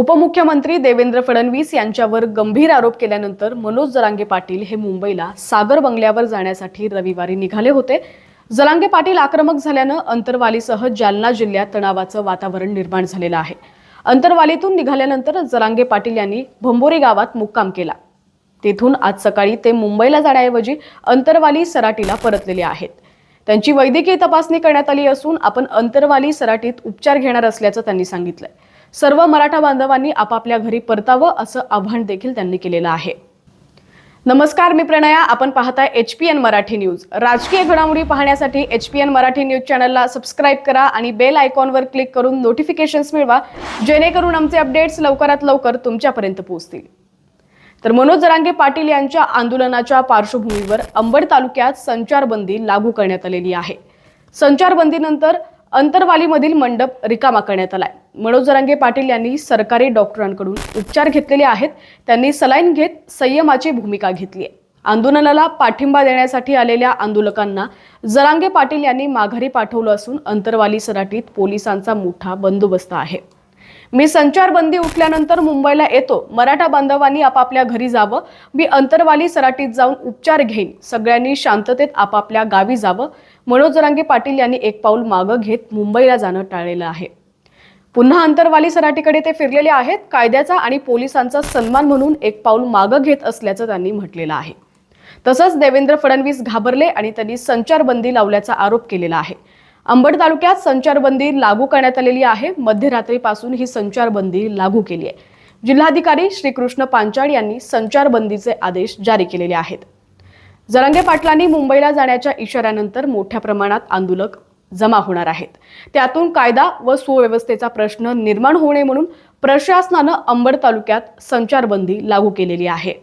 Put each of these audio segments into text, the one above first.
उपमुख्यमंत्री देवेंद्र फडणवीस यांच्यावर गंभीर आरोप केल्यानंतर मनोज जरांगे पाटील हे मुंबईला सागर बंगल्यावर जाण्यासाठी रविवारी निघाले होते. जरांगे पाटील आक्रमक झाल्यानं अंतरवालीसह जालना जिल्ह्यात तणावाचं वातावरण निर्माण झालेलं आहे. अंतरवालीतून निघाल्यानंतर जरांगे पाटील यांनी भंबोरी गावात मुक्काम केला. तेथून आज सकाळी ते मुंबईला जाण्याऐवजी अंतरवाली सराटीला परतलेले आहेत. त्यांची वैद्यकीय तपासणी करण्यात आली असून आपण अंतरवाली सराटीत उपचार घेणार असल्याचं त्यांनी सांगितलंय. सर्व मराठा बांधवांनी आपापल्या घरी परतावं असं आव्हान देखील त्यांनी केलेलं आहे. नमस्कार मी प्रणया. आपण पाहताय H P N Marathi news. राजकीय घडामोडी पाहण्यासाठी H P N Marathi news चॅनलला सबस्क्राईब करा आणि बेल आयकॉनवर क्लिक करून नोटिफिकेशन्स मिळवा जेणेकरून आमचे अपडेट्स लवकरात लवकर तुमच्यापर्यंत पोहोचतील. तर मनोज जरांगे पाटील यांच्या आंदोलनाच्या पार्श्वभूमीवर अंबड तालुक्यात संचारबंदी लागू करण्यात आलेली आहे. संचारबंदीनंतर अंतरवालीमधील मंडप रिकामा करण्यात आलाय. मनोज जरांगे पाटील यांनी सरकारी डॉक्टरांकडून उपचार घेतलेले आहेत. त्यांनी सलाईन घेत संयमाची भूमिका घेतली आहे. आंदोलनाला पाठिंबा देण्यासाठी आलेल्या आंदोलकांना जरांगे पाटील यांनी माघारी पाठवलं असून अंतरवाली सराटीत पोलिसांचा मोठा बंदोबस्त आहे. मी संचारबंदी उठल्यानंतर मुंबईला येतो. मराठा बांधवांनी आपापल्या घरी जावं. मी अंतरवाली सराटीत जाऊन उपचार घेईन. सगळ्यांनी शांततेत आपापल्या गावी जावं. मनोज जरांगे पाटील यांनी एक पाऊल मागं घेत मुंबईला जाणं टाळलेलं आहे. पुन्हा अंतरवाली सराटीकडे ते फिरलेले आहेत. कायद्याचा आणि पोलिसांचा सन्मान म्हणून एक पाऊल मागं घेत असल्याचं त्यांनी म्हटलेलं आहे. तसंच देवेंद्र फडणवीस घाबरले आणि त्यांनी संचारबंदी लावल्याचा आरोप केलेला आहे. अंबड तालुक्यात संचारबंदी लागू करण्यात आलेली आहे. मध्यरात्रीपासून ही संचारबंदी लागू केली आहे. जिल्हाधिकारी श्रीकृष्ण पांचाळ यांनी संचारबंदीचे आदेश जारी केलेले आहेत. जरांगे पाटलांनी मुंबईला जाण्याच्या इशाऱ्यानंतर मोठ्या प्रमाणात आंदोलक जमा होणार आहेत. त्यातून कायदा व सुव्यवस्थेचा प्रश्न निर्माण होऊ नये म्हणून प्रशासनानं अंबड तालुक्यात संचारबंदी लागू केलेली आहे.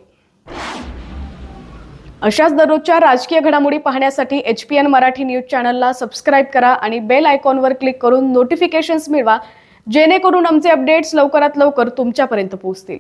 अशाच दररोजच्या राजकीय घडामोडी पाहण्यासाठी H P N Marathi news चॅनलला सबस्क्राईब करा आणि बेल आयकॉनवर क्लिक करून नोटिफिकेशन्स मिळवा जेणेकरून आमचे अपडेट्स लवकरात लवकर तुमच्यापर्यंत पोहोचतील.